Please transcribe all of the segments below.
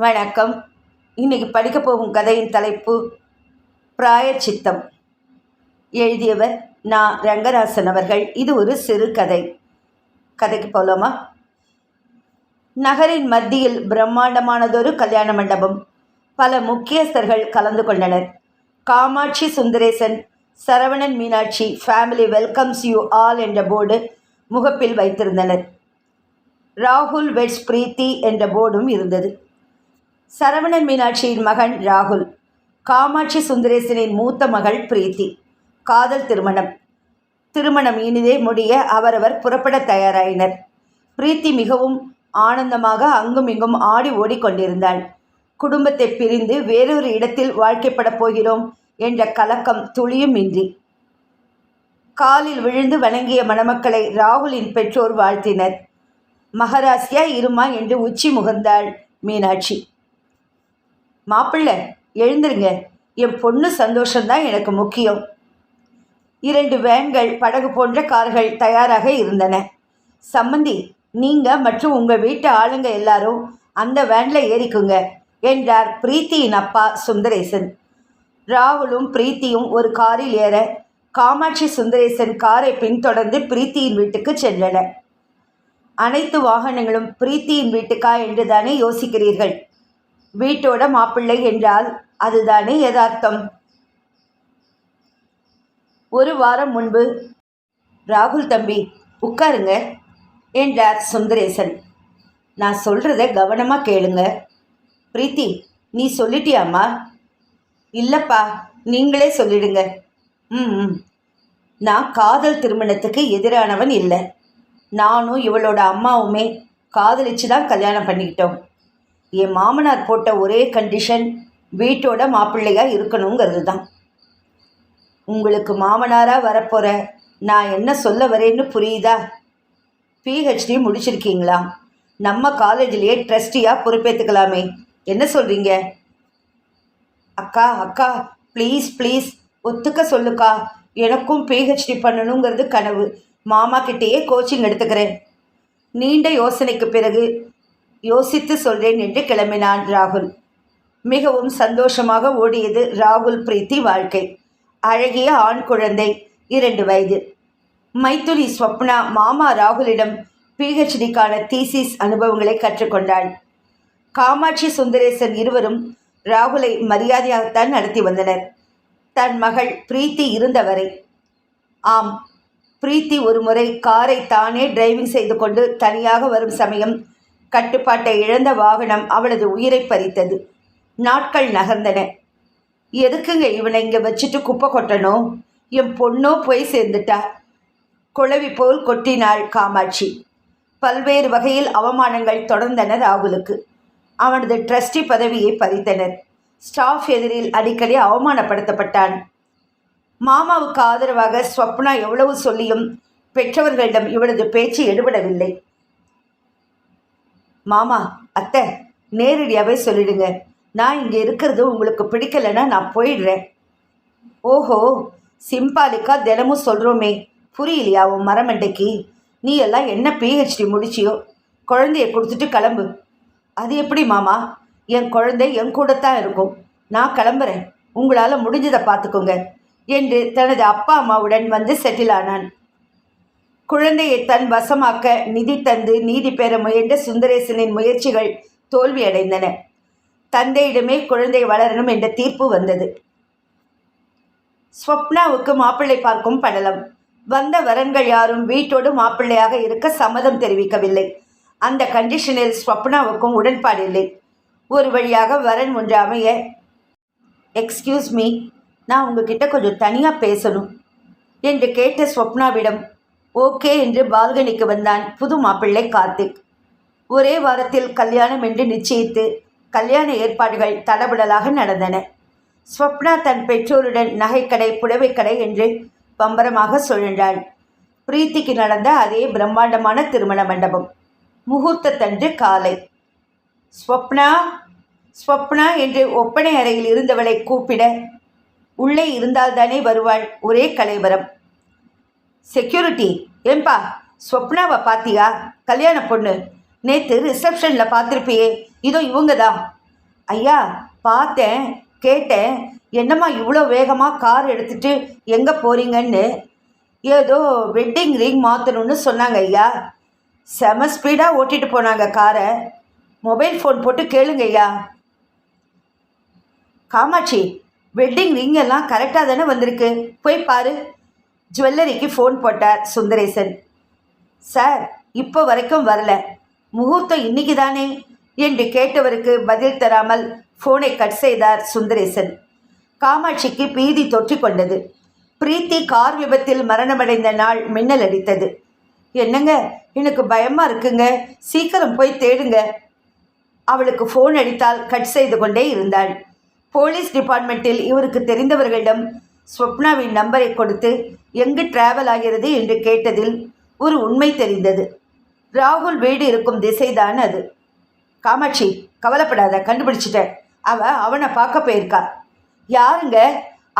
வணக்கம். இன்னைக்கு படிக்க போகும் கதையின் தலைப்பு பிராயச்சித்தம். எழுதியவர் நான் ரங்கராசன் அவர்கள். இது ஒரு சிறு கதை. கதைக்கு போகலாமா நகரின் மத்தியில் பிரம்மாண்டமானதொரு கல்யாண மண்டபம். பல முக்கியஸ்தர்கள் கலந்து கொண்டனர். Kamakshi Sundaresan Saravanan Meenakshi family welcomes you all என்ற போர்டு முகப்பில் வைத்திருந்தனர். ராகுல் வெட்ஸ் பிரீத்தி என்ற போர்டும் இருந்தது. சரவணன் மீனாட்சியின் மகன் ராகுல். காமாட்சி சுந்தரேசனின் மூத்த மகள் பிரீத்தி. காதல் திருமணம். திருமணம் இனிதே முடிய அவரவர் புறப்பட தயாராயினர். பிரீத்தி மிகவும் ஆனந்தமாக அங்கும் இங்கும் ஆடி ஓடிக்கொண்டிருந்தாள். குடும்பத்தை பிரிந்து வேறொரு இடத்தில் வாழ்க்கைப்படப் போகிறோம் என்ற கலக்கம் துளியும் இன்றி. காலில் விழுந்து வணங்கிய மணமக்களை ராகுலின் பெற்றோர் வாழ்த்தினர். மகராசியா இருமா என்று உச்சி முகர்ந்தாள் மீனாட்சி. மாப்பிள்ளை எழுந்துருங்க. என் பொண்ணு சந்தோஷம்தான் எனக்கு முக்கியம். இரண்டு வேன்கள் படகு போன்ற கார்கள் தயாராக இருந்தன. சம்மந்தி நீங்கள் மற்றும் உங்கள் வீட்டு ஆளுங்க எல்லாரும் அந்த வேனில் ஏறிக்குங்க என்றார் பிரீத்தியின் அப்பா சுந்தரேசன். ராகுலும் பிரீத்தியும் ஒரு காரில் ஏற காமாட்சி சுந்தரேசன் காரை பின்தொடர்ந்து பிரீத்தியின் வீட்டுக்கு சென்றன அனைத்து வாகனங்களும் பிரீத்தியின் வீட்டுக்கா என்று தானே யோசிக்கிறீர்கள்? வீட்டோட மாப்பிள்ளை என்றால் அதுதானே யதார்த்தம். ஒரு வாரம் முன்பு ராகுல் தம்பி உட்காருங்க என்றார் சுந்தரேசன். நான் சொல்கிறத கவனமாக கேளுங்க. பிரீத்தி நீ சொல்லிட்டியாம்மா? இல்லைப்பா நீங்களே சொல்லிடுங்க. ம் ம். நான் காதல் திருமணத்துக்கு எதிரானவன் இல்லை. நானும் இவளோட அம்மாவுமே காதலிச்சு தான் கல்யாணம் பண்ணிக்கிட்டோம். என் மாமனார் போட்ட ஒரே கண்டிஷன் வீட்டோட மாப்பிள்ளையாக இருக்கணுங்கிறது தான் உங்களுக்கு மாமனாராக வரப்போகிற நான் என்ன சொல்ல வரேன்னு புரியுதா? பிஹெச்டி முடிச்சிருக்கீங்களா? நம்ம காலேஜ்லேயே ட்ரஸ்டியாக பொறுப்பேற்றுக்கலாமே என்ன சொல்கிறீங்க அக்கா அக்கா ப்ளீஸ் ப்ளீஸ் ஒத்துக்க சொல்லுக்கா. எனக்கும் பிஹெச்டி பண்ணணுங்கிறது கனவு. மாமா கிட்டேயே கோச்சிங் எடுத்துக்கிறேன். நீண்ட யோசனைக்கு பிறகு யோசித்து சொல்றேன் என்று கிளம்பினான் ராகுல். மிகவும் சந்தோஷமாக ஓடியது ராகுல் பிரீத்தி வாழ்க்கை. அழகிய ஆண் குழந்தை இரண்டு வயது. மைத்துரி ஸ்வப்னா மாமா ராகுலிடம் பிஹெச்டிக்கான தீசிஸ் அனுபவங்களை கற்றுக்கொண்டாள். காமாட்சி சுந்தரேசன் இருவரும் ராகுலை மரியாதையாகத்தான் நடத்தி வந்தனர். தன் மகள் பிரீத்தி இருந்தவரை. ஆம் பிரீத்தி ஒரு முறை காரை தானே டிரைவிங் செய்து கொண்டு தனியாக வரும் சமயம் கட்டுப்பாட்டை இழந்த வாகனம் அவளது உயிரை பறித்தது. நாட்கள் நகர்ந்தன. எதுக்குங்க இவனை இங்கே வச்சுட்டு குப்பை கொட்டணும் என் பொண்ணோ போய் சேர்ந்துட்டா? குழவி போல் கொட்டினாள் காமாட்சி. பல்வேறு வகையில் அவமானங்கள் தொடர்ந்தன ராகுலுக்கு. அவனது ட்ரஸ்டி பதவியை பறித்தனர். ஸ்டாஃப் எதிரில் அடிக்கடி அவமானப்படுத்தப்பட்டான். மாமாவுக்கு ஆதரவாக ஸ்வப்னா எவ்வளவு சொல்லியும் பெற்றவர்களிடம் இவளது பேச்சு எடுபடவில்லை. மாமா அத்தை நேரடியாகவே சொல்லிடுங்க. நான் இங்கே இருக்கிறது உங்களுக்கு பிடிக்கலைன்னா நான் போயிடுறேன். ஓஹோ சிம்பாலிக்கா தினமும் சொல்கிறோமே புரியலையா உன் மரமண்டைக்கு? நீ எல்லாம் என்ன பிஹெச்டி முடிச்சியோ? குழந்தைய கொடுத்துட்டு கிளம்பு. அது எப்படி மாமா? என் குழந்தை என் கூடத்தான் இருக்கும். நான் கிளம்புறேன். உங்களால் முடிஞ்சதை பார்த்துக்கோங்க. என்று தனது அப்பா அம்மாவுடன் வந்து செட்டில் ஆனான். குழந்தையை தன் வசமாக்க நிதி தந்து நீதி பெற முயன்ற சுந்தரேசனின் முயற்சிகள் தோல்வியடைந்தன. தந்தையிடமே குழந்தை வளரணும் என்ற தீர்ப்பு வந்தது. ஸ்வப்னாவுக்கு மாப்பிள்ளை பார்க்கும் படலம். வந்த வரன்கள் யாரும் வீட்டோடு மாப்பிள்ளையாக இருக்க சம்மதம் தெரிவிக்கவில்லை. அந்த கண்டிஷனில் ஸ்வப்னாவுக்கும் உடன்பாடு இல்லை. ஒரு வழியாக வரன் ஒன்று அமைய எக்ஸ்கியூஸ் மீ நான் உங்ககிட்ட கொஞ்சம் தனியாக பேசணும் என்று கேட்ட ஸ்வப்னாவிடம் ஓகே என்று பால்கனிக்கு வந்தான் புது மாப்பிள்ளை கார்த்திக். ஒரே வாரத்தில் கல்யாணம் என்று நிச்சயித்து கல்யாண ஏற்பாடுகள் தடபுடலாக நடந்தன. ஸ்வப்னா தன் பெற்றோருடன் நகைக்கடை புடவைக்கடை என்று பம்பரமாக சுழன்றாள். பிரீத்திக்கு நடந்த அதே பிரம்மாண்டமான திருமண மண்டபம். முகூர்த்தத்தன்று காலை. ஸ்வப்னா ஸ்வப்னா என்று ஒப்பனை அறையில் இருந்தவளை கூப்பிட உள்ளே இருந்தால்தானே வருவாள் ஒரே கலைவரம். செக்யூரிட்டி ஏன்பா ஸ்வப்னாவை பாத்தியா? கல்யாண பொண்ணு. நேற்று ரிசப்ஷனில் பார்த்துருப்பியே இதோ இவங்க தான் ஐயா பார்த்தேன் கேட்டேன். என்னம்மா இவ்வளோ வேகமாக கார் எடுத்துட்டு எங்கே போகிறீங்கன்னு ஏதோ வெட்டிங் ரிங் மாற்றணும்னு சொன்னாங்க ஐயா. செம ஸ்பீடாக ஓட்டிட்டு போனாங்க காரை. மொபைல் ஃபோன் போட்டு கேளுங்க ஐயா. காமாட்சி வெட்டிங் ரிங் எல்லாம் கரெக்டாக தானே வந்திருக்கு. போய் பாரு. ஜுவல்லரிக்கு ஃபோன் போட்டார் சுந்தரேசன் சார் இப்போ வரைக்கும் வரல. முகூர்த்தம் இன்னைக்கு தானே? என்று கேட்டவருக்கு பதில் தராமல் ஃபோனை கட் செய்தார் சுந்தரேசன். காமாட்சிக்கு பீதி தொற்றிக்கொண்டது பிரீத்தி கார் விபத்தில் மரணமடைந்த நாள் மின்னல் அடித்தது. என்னங்க? எனக்கு பயமா இருக்குங்க. சீக்கிரம் போய் தேடுங்க. அவளுக்கு ஃபோன் அடித்தால் கட் செய்து கொண்டே இருந்தாள். போலீஸ் டிபார்ட்மெண்ட்டில் இவருக்கு தெரிந்தவர்களிடம் ஸ்வப்னாவின் நம்பரை கொடுத்து எங்கு டிராவல் ஆகிறது என்று கேட்டதில் ஒரு உண்மை தெரிந்தது. ராகுல் வீடு இருக்கும் திசைதான் அது. காமாட்சி கவலைப்படாத கண்டுபிடிச்சிட்டேன் அவ அவனை பார்க்க போயிருக்கா. யாருங்க?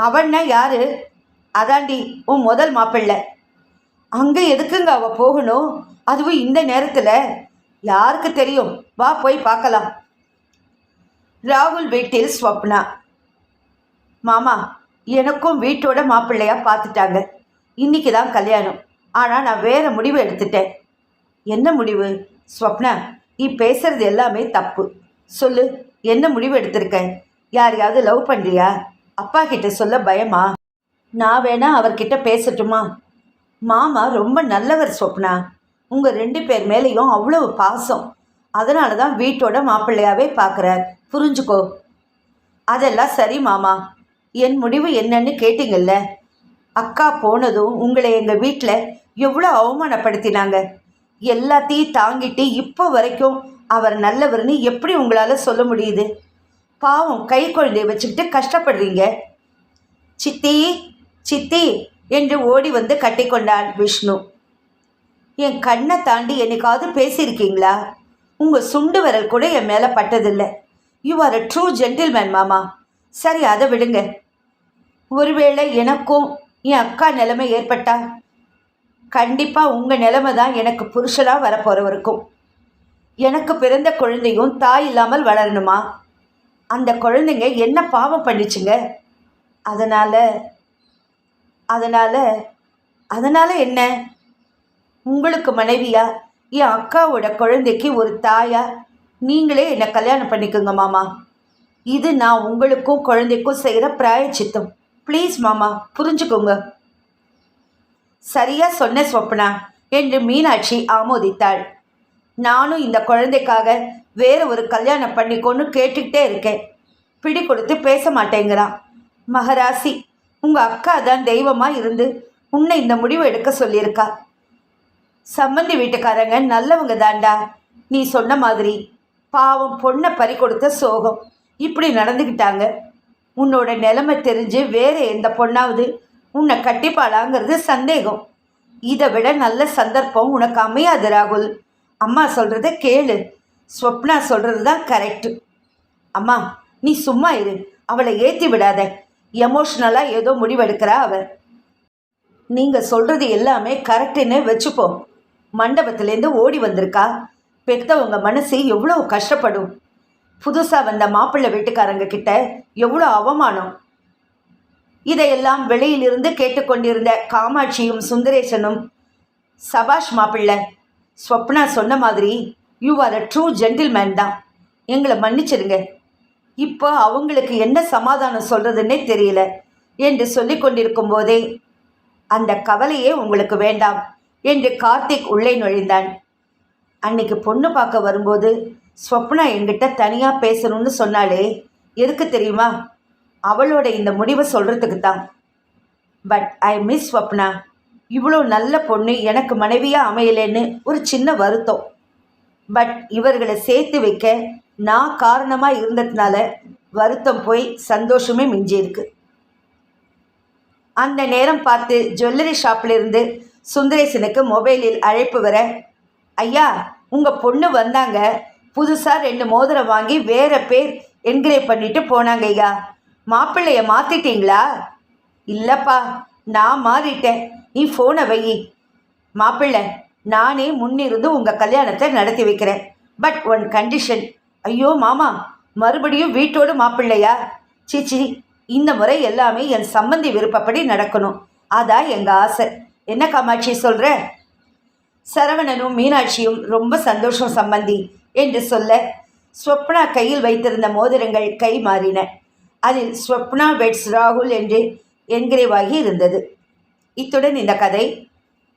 அவன்னா யாரு? அதாண்டி உன் முதல் மாப்பிள்ளை. அங்கே எதுக்குங்க அவ போகணும்? அதுவும் இந்த நேரத்தில். யாருக்கு தெரியும்? வா போய் பார்க்கலாம். ராகுல் வீட்டில் ஸ்வப்னா. மாமா எனக்கும் வீட்டோட மாப்பிள்ளையா பார்த்துட்டாங்க. இன்னைக்கு தான் கல்யாணம். ஆனால் நான் வேற முடிவு எடுத்துட்டேன். என்ன முடிவு? ஸ்வப்னா நீ பேசுறது எல்லாமே தப்பு. சொல்லு என்ன முடிவு எடுத்திருக்கேன் யாரையாவது லவ் பண்ணுறியா அப்பா கிட்ட சொல்ல பயமா? நான் வேணா அவர்கிட்ட பேசட்டுமா? மாமா ரொம்ப நல்லவர் ஸ்வப்னா. உங்கள் ரெண்டு பேர் மேலேயும் அவ்வளவு பாசம். அதனால தான் வீட்டோட மாப்பிள்ளையாவே பார்க்குறார் புரிஞ்சுக்கோ. அதெல்லாம் சரி மாமா. என் முடிவு என்னன்னு கேட்டிங்கல்ல? அக்கா போனதும் உங்களை எங்கள் வீட்டில் எவ்வளோ அவமானப்படுத்தினாங்க. எல்லாத்தையும் தாங்கிட்டு இப்போ வரைக்கும் அவர் நல்லவர்னு எப்படி உங்களால் சொல்ல முடியுது? பாவம் கை குழந்தைய வச்சுக்கிட்டு கஷ்டப்படுறீங்க. சித்தி சித்தி என்று ஓடி வந்து கட்டிக்கொண்டான் விஷ்ணு. என் கண்ணை தாண்டி என்னைக்காவது பேசியிருக்கீங்களா? உங்கள் சுண்டு விரல் கூட என் மேலே பட்டதில்லை. You are a true gentleman மாமா. சரி அதை விடுங்க. ஒருவேளை எனக்கும் என் அக்கா நிலைமை ஏற்பட்டா? கண்டிப்பாக உங்கள் நிலைமை தான் எனக்கு புருஷனாக வரப்போகிறவருக்கும் எனக்கு பிறந்த குழந்தையும் தாய் இல்லாமல் வளரணுமா? அந்த குழந்தைங்க என்ன பாவம் பண்ணிச்சுங்க? அதனால் அதனால் அதனால் என்ன? உங்களுக்கு மனைவியா? என் அக்காவோட குழந்தைக்கு ஒரு தாயா? நீங்களே என்னை கல்யாணம் பண்ணிக்கோங்க மாமா. இது நான் உங்களுக்கும் குழந்தைக்கும் செய்கிற பிராயச்சித்தம். ப்ளீஸ் மாமா புரிஞ்சுக்கோங்க. சரியா சொன்ன ஸ்வப்னா என்று மீனாட்சி ஆமோதித்தாள். நானும் இந்த குழந்தைக்காக வேற ஒரு கல்யாணம் பண்ணிக்கோன்னு கேட்டுக்கிட்டே இருக்கேன். பிடி கொடுத்து பேச மாட்டேங்கிறான். மகராசி உங்கள் அக்கா தான் தெய்வமாக இருந்து உன்னை இந்த முடிவு எடுக்க சொல்லியிருக்கா. சம்மந்தி வீட்டுக்காரங்க நல்லவங்க தாண்டா நீ சொன்ன மாதிரி பாவம் பொண்ணை பறி கொடுத்த சோகம். இப்படி நடந்துக்கிட்டாங்க உன்னோட நிலைமை தெரிஞ்சு வேறு எந்த பொண்ணாவது உன்னை கட்டிப்பாளாங்கிறது சந்தேகம். இதை விட நல்ல சந்தர்ப்பம் உனக்கு அமையாது ராகுல். அம்மா சொல்கிறத கேளு. ஸ்வப்னா சொல்கிறது தான் கரெக்டு அம்மா நீ சும்மா இரு. அவளை ஏற்றி விடாத. எமோஷ்னலாக ஏதோ முடிவெடுக்கிறா அவ. நீங்கள் சொல்கிறது எல்லாமே கரெக்டுன்னு வச்சுப்போம் மண்டபத்துலேருந்து ஓடி வந்திருக்கா. பெத்தவங்க மனசு எவ்வளோ கஷ்டப்படும். புதுசாக வந்த மாப்பிள்ளை வீட்டுக்காரங்க கிட்ட எவ்வளோ அவமானம். இதையெல்லாம் வெளியிலிருந்து கேட்டுக்கொண்டிருந்த காமாட்சியும் சுந்தரேசனும் சபாஷ் மாப்பிள்ளை ஸ்வப்னா சொன்ன மாதிரி you are a true gentleman தான். எங்களை மன்னிச்சிடுங்க. இப்போ அவங்களுக்கு என்ன சமாதானம் சொல்கிறதுன்னே தெரியல என்று சொல்லி கொண்டிருக்கும் போதே அந்த கவலையே உங்களுக்கு வேண்டாம் என்று கார்த்திக் உள்ளே நுழைந்தான். அன்னைக்கு பொண்ணு பார்க்க வரும்போது ஸ்வப்னா என்கிட்ட தனியாக பேசணும்னு சொன்னாலே எதுக்கு தெரியுமா? அவளோட இந்த முடிவை சொல்கிறதுக்கு தான் பட் ஐ மிஸ் ஸ்வப்னா. இவ்வளோ நல்ல பொண்ணு எனக்கு மனைவியாக அமையலேன்னு ஒரு சின்ன வருத்தம். பட் இவர்களை சேர்த்து வைக்க நான் காரணமாக இருந்ததுனால வருத்தம் போய் சந்தோஷமே மிஞ்சியிருக்கு. அந்த நேரம் பார்த்து ஜுவல்லரி ஷாப்லேருந்து சுந்தரேசனுக்கு மொபைலில் அழைப்பு வர ஐயா உங்கள் பொண்ணு வந்தாங்க. புதுசாக ரெண்டு மோதிரம் வாங்கி வேற பேர் என்கிரேவ் பண்ணிட்டு போனாங்க ஐயா. மாப்பிள்ளைய மாற்றிட்டீங்களா இல்லைப்பா நான் மாறிட்டேன். நீ ஃபோனை வை. மாப்பிள்ளை நானே முன்னிருந்து உங்கள் கல்யாணத்தை நடத்தி வைக்கிறேன். பட் ஒன் கண்டிஷன் ஐயோ மாமா மறுபடியும் வீட்டோடு மாப்பிள்ளையா? சீச்சி இந்த முறை எல்லாமே என் சம்பந்தி விருப்பப்படி நடக்கணும். அதான் எங்கள் ஆசை. என்ன காமாட்சி சொல்கிற சரவணனும் மீனாட்சியும் ரொம்ப சந்தோஷம் சம்பந்தி. என்று சொல்ல ஸ்வப்னா கையில் வைத்திருந்த மோதிரங்கள் கை மாறின. அதில் ஸ்வப்னா வெட்ஸ் ராகுல் என்று என்கிரேவாகி இருந்தது. இத்துடன் இந்த கதை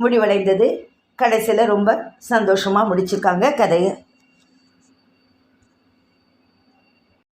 முடிவடைந்தது. கடைசியில் ரொம்ப சந்தோஷமாக முடிச்சிருக்காங்க கதையை.